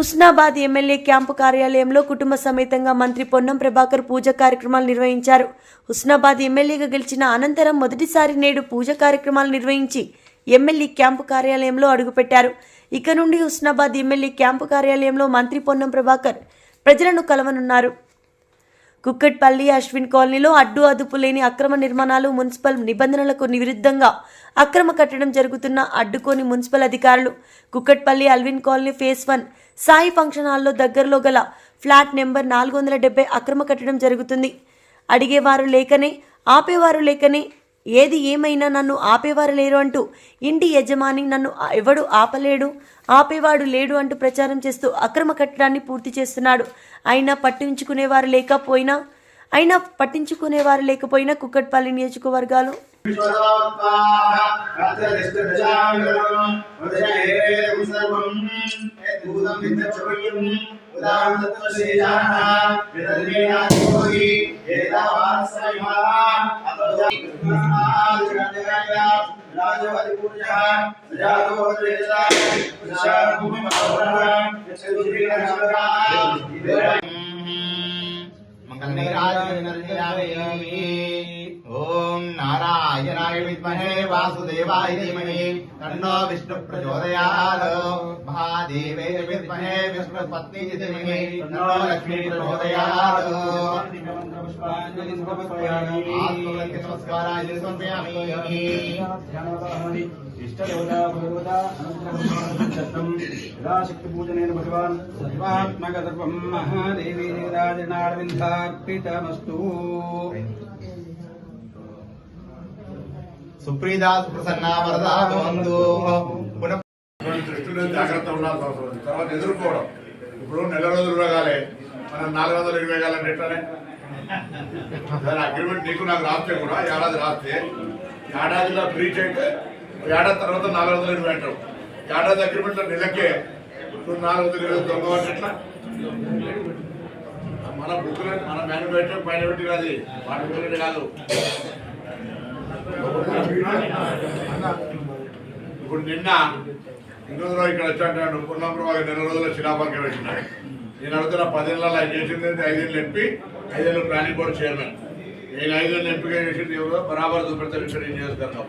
Husnabad MLA camp కార్యాలయంలో కుటుంబ సమేతంగా మంత్రి పొన్నం ప్రభాకర్ పూజ కార్యక్రమాలు నిర్వహించారు. హుస్నాబాద్ ఎమ్మెల్యేగా గెలిచిన అనంతరం మొదటిసారి నేడు పూజ కార్యక్రమాలు నిర్వహించి ఎమ్మెల్యే క్యాంపు కార్యాలయంలో అడుగుపెట్టారు. ఇక నుండి హుస్నాబాద్ ఎమ్మెల్యే క్యాంపు కార్యాలయంలో మంత్రి పొన్నం ప్రభాకర్ ప్రజలను కలవనున్నారు. కుక్కట్పల్లి అశ్విన్ కాలనీలో అడ్డు అదుపు లేని అక్రమ నిర్మాణాలు మున్సిపల్ నిబంధనలకు విరుద్ధంగా అక్రమ కట్టడం జరుగుతున్న అడ్డుకోని మున్సిపల్ అధికారులు Kukatpally Allwyn colony phase one Sai function హాల్లో దగ్గరలో గల ఫ్లాట్ నెంబర్ నాలుగు వందల డెబ్బై అక్రమ కట్టడం జరుగుతుంది. అడిగేవారు లేకనే ఆపేవారు లేకనే ఏది ఏమైనా నన్ను ఆపేవారు లేరు అంటూ ఇంటి యజమాని నన్ను ఎవడు ఆపలేడు ఆపేవాడు లేడు అంటూ ప్రచారం చేస్తూ అక్రమ కట్టడాన్ని పూర్తి చేస్తున్నాడు. అయినా పట్టించుకునేవారు లేకపోయినా అయినా పట్టించుకునేవారు లేకపోయినా కుక్కట్పల్లి నియోజకవర్గాలు मंगल में राज यमी నారాయణాయ విద్మహే వాసుదేవాయ ధీమహి తన్నో విష్ణు ప్రచోదయాత్ మహాదేవే విద్మహే విష్ణు పత్ని ధీమహి తన్నో లక్ష్మీ ప్రచోదయాత్ ఆత్మవల్కి నమస్కారాయ సమర్పయామి శక్తిపూజనేన భగవాన్ సర్వాత్మక సర్వం మహాదేవీ రాజనాడవిందార్పితమస్తు సుప్రీదా సుప్రసన్నా వరదా భవంతు పునః దృష్టిలో జాగ్రత్త ఉండాల్సిన అవసరం తర్వాత ఎదుర్కోవడం. ఇప్పుడు నెల రోజులు రాగాలి మనం నాలుగు వందలు ఇరవై వేయాలంటే ఎట్లానే అగ్రిమెంట్ నీకు నాకు రాస్తే కూడా ఏడాది రాస్తే ఏడాదిలో బ్రీచ్ అయితే ఏడాది తర్వాత నాలుగు వందలు ఇరవై అంటారు ఏడాది అగ్రిమెంట్ నెలకే ఇప్పుడు నాలుగు వందలు ఇరవై దొంగ ఎట్లా? మన బుక్ మన మ్యానుఫ్యాక్చర్ పైన పెట్టి కాదు వాటి కాదు. ఇప్పుడు నిన్న ఇంకొక రోజు ఇక్కడ వచ్చాడు పున్నప్రభాకర్ నెల రోజుల శిలాపలక పెట్టినాడు నేను అడుగుతున్న పదేళ్ళలో ఆయన చేసింది ఏంటి? ఐదేళ్ళు ఎంపీ ఐదేళ్ళు ప్లానింగ్ బోర్డు చైర్మన్. నేను ఐదేళ్ళు ఎంపీగా చేసింది ఎవరో బరాబర్ చూపెడతాను ఇక్కడ చేస్తాను.